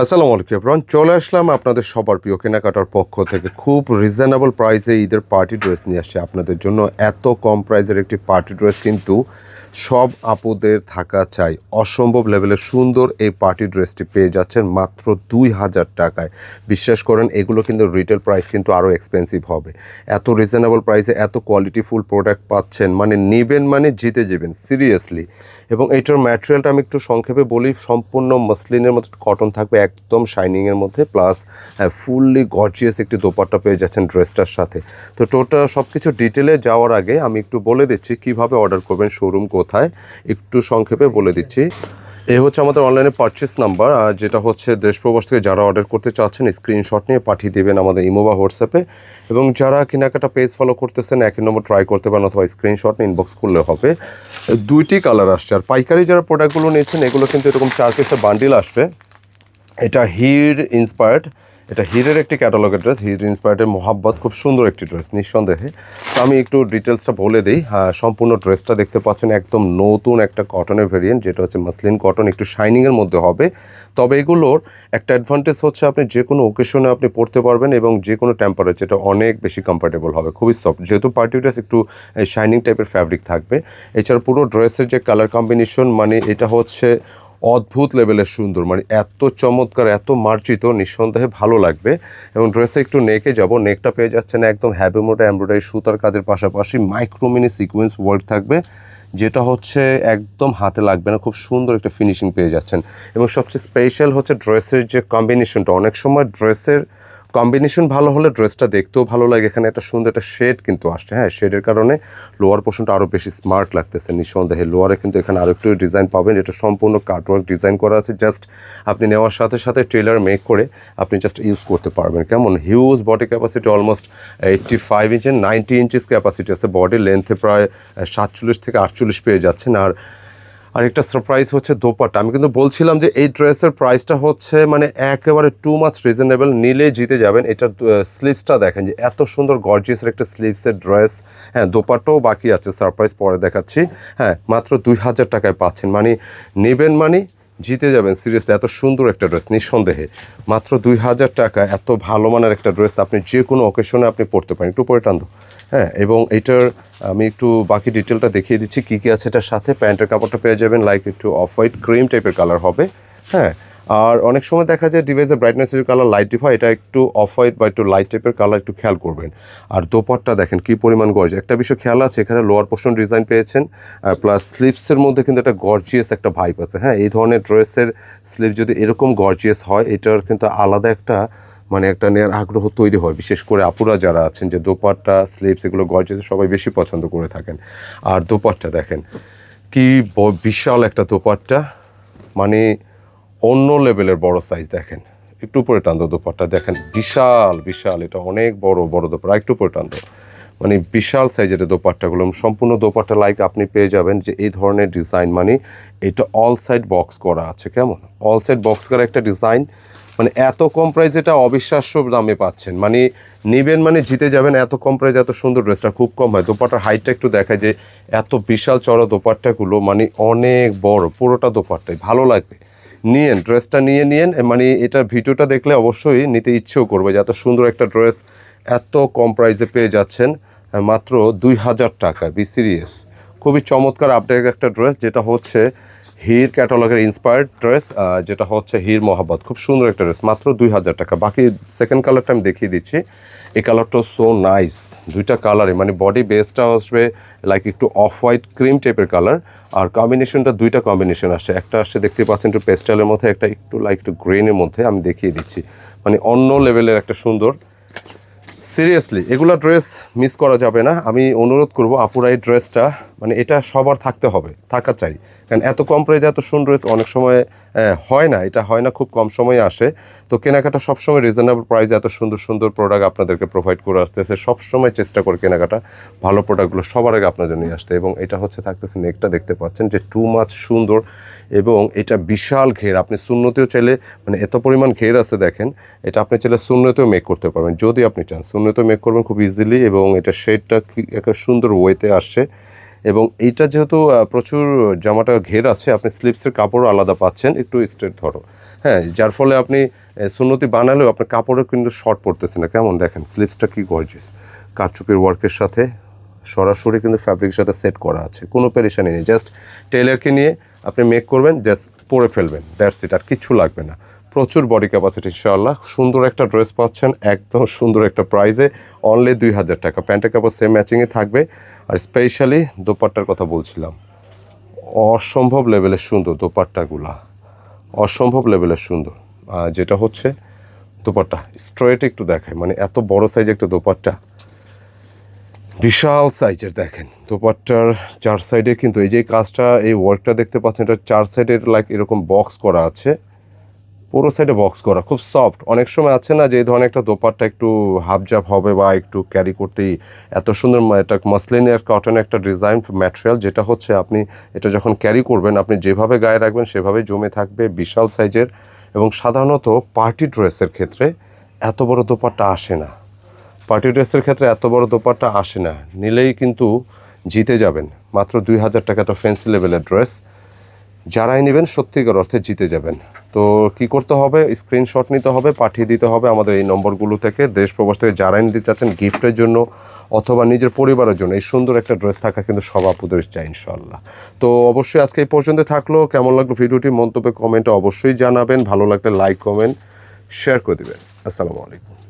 আসসালামু আলাইকুম এভরান চলে আসলাম আপনাদের সবার প্রিয় কেনাকাটার পক্ষ থেকে। খুব রিজনেবল প্রাইসে ঈদের পার্টি ড্রেস নিয়ে আসছে আপনাদের জন্য। এত কম প্রাইসের একটি পার্টি ড্রেস কিন্তু সব আপুদের থাকা চাই। অসম্ভব লেভেলের সুন্দর এই পার্টি ড্রেসটি পেয়ে যাচ্ছেন মাত্র দুই হাজার টাকায়। বিশ্বাস করেন, এগুলো কিন্তু রিটেল প্রাইস কিন্তু আরও এক্সপেন্সিভ হবে। এত রিজনেবল প্রাইসে এত কোয়ালিটিফুল প্রোডাক্ট পাচ্ছেন মানে নেবেন মানে জিতে যাবেন। সিরিয়াসলি এবং এইটার ম্যাটেরিয়ালটা আমি একটু সংক্ষেপে বলি, সম্পূর্ণ মসলিনের মতো কটন থাকবে একদম শাইনিংয়ের মধ্যে প্লাস ফুললি গর্জিয়াস একটি দোপাট্টা পেয়ে যাচ্ছেন ড্রেসটার সাথে। তো টোটাল সব কিছু ডিটেলে যাওয়ার আগে আমি একটু বলে দিচ্ছি কীভাবে অর্ডার করবেন শোরুম কোথায়, একটু সংক্ষেপে বলে দিচ্ছি। এই হচ্ছে আমাদের অনলাইনে পারচেস নাম্বার আর যেটা হচ্ছে দেশ প্রবাস থেকে যারা অর্ডার করতে চাচ্ছেন স্ক্রিনশট নিয়ে পাঠিয়ে দেবেন আমাদের ইমো বা হোয়াটসঅ্যাপে এবং যারা কেনাকাটা পেজ ফলো করতেছেন একই নম্বর ট্রাই করতে পারেন অথবা স্ক্রিনশট ইনবক্স করলে হবে। দুইটি কালার আসছে, আর পাইকারি যারা প্রোডাক্টগুলো নিয়েছেন, এগুলো কিন্তু এরকম চার পিসের বান্ডিল আসবে। এটা হির ইন্সপায়ার্ড এটা হিরের একটি ক্যাটালগের ড্রেস হির ইন্সপায়ার্ডের মোহাব্বত, খুব সুন্দর একটি ড্রেস নিঃসন্দেহে। তো আমি একটু ডিটেলসটা বলে দিই সম্পূর্ণ ড্রেসটা দেখতে পাচ্ছেন একদম নতুন একটা কটনের ভেরিয়েন্ট যেটা হচ্ছে মাসলিন কটন একটু শাইনিংয়ের মধ্যে হবে। তবে এগুলোর একটা অ্যাডভান্টেজ হচ্ছে আপনি যে কোনো ওকেশনে আপনি পড়তে পারবেন এবং যে কোনো টেম্পারেচার এটা অনেক বেশি কমফোর্টেবল হবে, খুবই সফট যেহেতু পার্টি ড্রেস একটু শাইনিং টাইপের ফ্যাব্রিক থাকবে। এছাড়া পুরো ড্রেসের যে কালার কম্বিনেশন মানে এটা হচ্ছে অদ্ভুত লেভেলের সুন্দর মানে এত চমৎকার, এত মার্জিত, নিঃসন্দেহে ভালো লাগবে। এবং ড্রেসে একটু নেকে যাব, নেকটা পেয়ে যাচ্ছেন একদম হ্যাভি মোটা এমব্রয়ডারি সুতার কাজের পাশাপাশি মাইক্রোমিনি সিকোয়েন্স ওয়ার্ক থাকবে, যেটা হচ্ছে একদম হাতে লাগবে না, খুব সুন্দর একটা ফিনিশিং পেয়ে যাচ্ছেন। এবং সবচেয়ে স্পেশাল হচ্ছে ড্রেসের যে কম্বিনেশনটা, অনেক সময় ড্রেসের কম্বিনেশন ভালো হলে ড্রেসটা দেখতেও ভালো লাগে। এখানে একটা সুন্দর একটা শেড কিন্তু আসছে। হ্যাঁ শেডের কারণে লোয়ার পোর্শনটা আরও বেশি স্মার্ট লাগতেছে নিঃসন্দেহে। লোয়ারে কিন্তু এখানে আরও একটু ডিজাইন পাবেন। এটা সম্পূর্ণ কাটওয়ার্ক ডিজাইন করা আছে। জাস্ট আপনি নেওয়ার সাথে সাথে ট্রেলার মেক করে আপনি জাস্ট ইউজ করতে পারবেন। কেমন? Huge body capacity almost eighty five ইঞ্চের ninety inches capacity আছে বডি লেন্থে প্রায় সাতচল্লিশ থেকে আটচল্লিশ পেয়ে যাচ্ছেন। আর আরেকটা সারপ্রাইজ হচ্ছে দোপাট্টা। আমি কিন্তু বলছিলাম যে এই ড্রেসের প্রাইসটা হচ্ছে মানে একেবারে টু মাচ রিজনেবল নিলে জিতে যাবেন। এটা স্লিভসটা দেখেন যে এত সুন্দর গর্জিয়াসের একটা স্লিভসের ড্রেস হ্যাঁ দোপাট্টাও বাকি আছে সারপ্রাইজ পরে দেখাচ্ছি। হ্যাঁ মাত্র দুই হাজার টাকায় পাচ্ছেন। মানে নেবেন মানে জিতে যাবেন। সিরিয়াসলি এত সুন্দর একটা ড্রেস নিঃসন্দেহে। মাত্র দুই হাজার টাকা, এত ভালো মানের একটা ড্রেস আপনি যে কোনো অকেশনে আপনি পরতে পারেন। একটু পরে টানতো হ্যাঁ এবং এটার আমি একটু বাকি ডিটেলটা দেখিয়ে দিচ্ছি কী কী আছে এটার সাথে। প্যান্টের কাপড়টা পেয়ে যাবেন লাইক একটু অফ হোয়াইট ক্রিম টাইপের কালার হবে। হ্যাঁ আর অনেক সময় দেখা যায় ডিভাইসের ব্রাইটনেস ব্রাইটনেসের কালার লাইট ডিপ হয়, এটা একটু অফ হোয়াইট বা একটু লাইট টাইপের কালার একটু খেয়াল করবেন। আর দোপাট্টা দেখেন কী পরিমাণ গর্জ একটা বিষয় খেয়াল আছে, এখানে লোয়ার পোর্শন ডিজাইন পেয়েছেন প্লাস স্লিপসের মধ্যে কিন্তু একটা গর্জিয়াস একটা ভাইপ আছে। হ্যাঁ এই ধরনের ড্রেসের স্লিপ যদি এরকম গর্জিয়াস হয়, এটার কিন্তু আলাদা একটা মানে একটা নেওয়ার আগ্রহ তৈরি হয়। বিশেষ করে আপুরা যারা আছেন যে দোপাট্টা, স্লিপস এগুলো গর্জিয়াস সবাই বেশি পছন্দ করে থাকেন। আর দোপাট্টা দেখেন, কি বিশাল একটা দোপাট্টা। মানে অন্য লেভেলের বড় সাইজ দেখেন। একটু উপরে টান্দো দোপাট্টা। দেখেন, বিশাল বিশাল। এটা অনেক বড় বড় দোপাট্টা। একটু উপরে টান্দো মানে বিশাল সাইজের দোপাট্টাগুলো। সম্পূর্ণ দোপাট্টা লাইক আপনি পেয়ে যাবেন যে এই ধরনের ডিজাইন মানে এটা অল সাইড বক্স করা আছে। কেমন? অল সাইড বক্স করা একটা ডিজাইন মানে এত কম প্রাইস এটা অবিশ্বাস্য দামে পাচ্ছেন। মানে নেবেন মানে জিতে যাবেন, এত কম প্রাইস এত সুন্দর ড্রেসটা খুব কম হয়। দোপাট্টার হাইটটা একটু দেখায় যে এত বিশাল চড়া দোপাট্টাগুলো মানে অনেক বড়, পুরোটা দোপাট্টাই, ভালো লাগবে। নিয়েন ড্রেসটা নিয়ে নিয়েন মানে এটা ভিডিওটা দেখলে অবশ্যই নিতে ইচ্ছেও করবে যে এত সুন্দর একটা ড্রেস এত কম প্রাইসে পেয়ে যাচ্ছেন মাত্র দুই হাজার টাকা বি সিরিয়াস খুবই চমৎকার আপডেট একটা ড্রেস যেটা হচ্ছে হির ক্যাটালগের ইন্সপায়ার্ড ড্রেস যেটা হচ্ছে হির মোহাম্মদ খুব সুন্দর একটা ড্রেস মাত্র দুই হাজার টাকা। বাকি সেকেন্ড কালারটা আমি দেখিয়ে দিচ্ছি। এই কালারটা সো নাইস দুইটা কালারই মানে বডি বেসটা আসবে লাইক একটু অফ হোয়াইট ক্রিম টাইপের কালার আর কম্বিনেশনটা দুইটা কম্বিনেশন আসছে। একটা আসছে, দেখতে পাচ্ছেন একটু পেস্টালের মধ্যে, একটা একটু লাইক একটু গ্রেনের মধ্যে আমি দেখিয়ে দিচ্ছি। মানে অন্য লেভেলের একটা সুন্দর সিরিয়াসলি এগুলো ড্রেস মিস করা যাবে না। আমি অনুরোধ করব আপুরা এই ড্রেসটা মানে এটা সবার থাকতে হবে, থাকা চাই। কারণ এত কম প্রাইজে এত সুন্দর ড্রেস অনেক সময় হয় না, এটা হয় না, খুব কম সময়ে আসে। তো কেনাকাটা সবসময় রিজনেবল প্রাইসে এত সুন্দর সুন্দর প্রোডাক্ট আপনাদেরকে প্রোভাইড করে আসতেছে। সবসময় চেষ্টা করে কেনাকাটা, ভালো প্রোডাক্টগুলো সবার আগে আপনাদের নিয়ে আসতে। এবং এটা হচ্ছে, থাকতেছে নেকটা দেখতে পাচ্ছেন যে টু মাছ সুন্দর এবং এটা বিশাল ঘের। আপনি শূন্যতেও চাইলে মানে এত পরিমাণ ঘের আছে দেখেন, এটা আপনি চাইলে শূন্যতেও মেক করতে পারবেন। যদি আপনি চান, শূন্যতেও মেক করবেন খুব ইজিলি এবং এটা শেডটা একটা সুন্দর ওয়েতে আসছে। এবং এইটা যেহেতু প্রচুর জামাটা ঘের আছে, আপনি স্লিপসের কাপড়ও আলাদা পাচ্ছেন, একটু স্ট্রেট ধরো। হ্যাঁ যার ফলে আপনি সুন্নতি বানালেও আপনার কাপড়ও কিন্তু শর্ট পড়তেছে না। কেমন দেখেন স্লিপসটা কি গর্জিয়াস কারচুপির ওয়ার্কের সাথে সরাসরি কিন্তু ফ্যাব্রিকের সাথে সেট করা আছে, কোনো পেরেশানি নেই। জাস্ট টেলারকে নিয়ে আপনি মেক করবেন জাস্ট পরে ফেলবেন দ্যাটস ইট আর কিচ্ছু লাগবে না। প্রচুর বডি ক্যাপাসিটি ইনশাআল্লাহ। সুন্দর একটা ড্রেস পাচ্ছেন, একদম সুন্দর একটা প্রাইজে অনলি দুই হাজার টাকা। প্যান্টের কাপড় সেম ম্যাচিংয়ে থাকবে। আর স্পেশালি দোপাট্টার কথা বলছিলাম। অসম্ভব লেভেলের সুন্দর দোপাট্টাগুলা। অসম্ভব লেভেলের সুন্দর। যেটা হচ্ছে, দোপাট্টা স্ট্রেট একটু দেখায় মানে এত বড় সাইজ একটা দোপাট্টা। বিশাল সাইজের দেখেন। দোপাট্টার চার সাইডে কিন্তু এই যে কাজটা, এই ওয়ার্কটা দেখতে পাচ্ছেন, এটা চার সাইডের লাইক এরকম বক্স করা আছে। পুরো সাইডে বক্স করা, খুব সফট অনেক সময় আছে না যে এই ধরনের একটা দোপাট্টা একটু হাফজাপ হবে বা একটু ক্যারি করতেই এত সুন্দর এটা মাসলিনের কটন একটা ডিজাইন ম্যাটেরিয়াল যেটা হচ্ছে আপনি এটা যখন ক্যারি করবেন, আপনি যেভাবে গায়ে রাখবেন সেভাবে জমে থাকবে বিশাল সাইজের এবং সাধারণত পার্টি ড্রেসের ক্ষেত্রে এত বড় দোপাট্টা আসে না। পার্টি ড্রেসের ক্ষেত্রে এত বড় দোপাট্টা আসে না। নিলেই কিন্তু জিতে যাবেন। মাত্র দুই হাজার টাকা তো ফেন্সি লেভেলের ড্রেস যারাই নেবেন সত্যিকার অর্থে জিতে যাবেন। তো কি করতে হবে? স্ক্রিনশট নিতে হবে, পাঠিয়ে দিতে হবে আমাদের এই নম্বরগুলো থেকে। দেশ প্রবাস থেকে যারাই নিতে চাচ্ছেন গিফটের জন্য অথবা নিজের পরিবারের জন্য, এই সুন্দর একটা ড্রেস থাকা কিন্তু সব আপুদের চাই ইনশাল্লাহ তো অবশ্যই আজকে এই পর্যন্ত থাকল। কেমন লাগল ভিডিওটি? মন্তব্যে কমেন্টে অবশ্যই জানাবেন। ভালো লাগলে লাইক, কমেন্ট, শেয়ার করে দেবেন। আসসালামু আলাইকুম।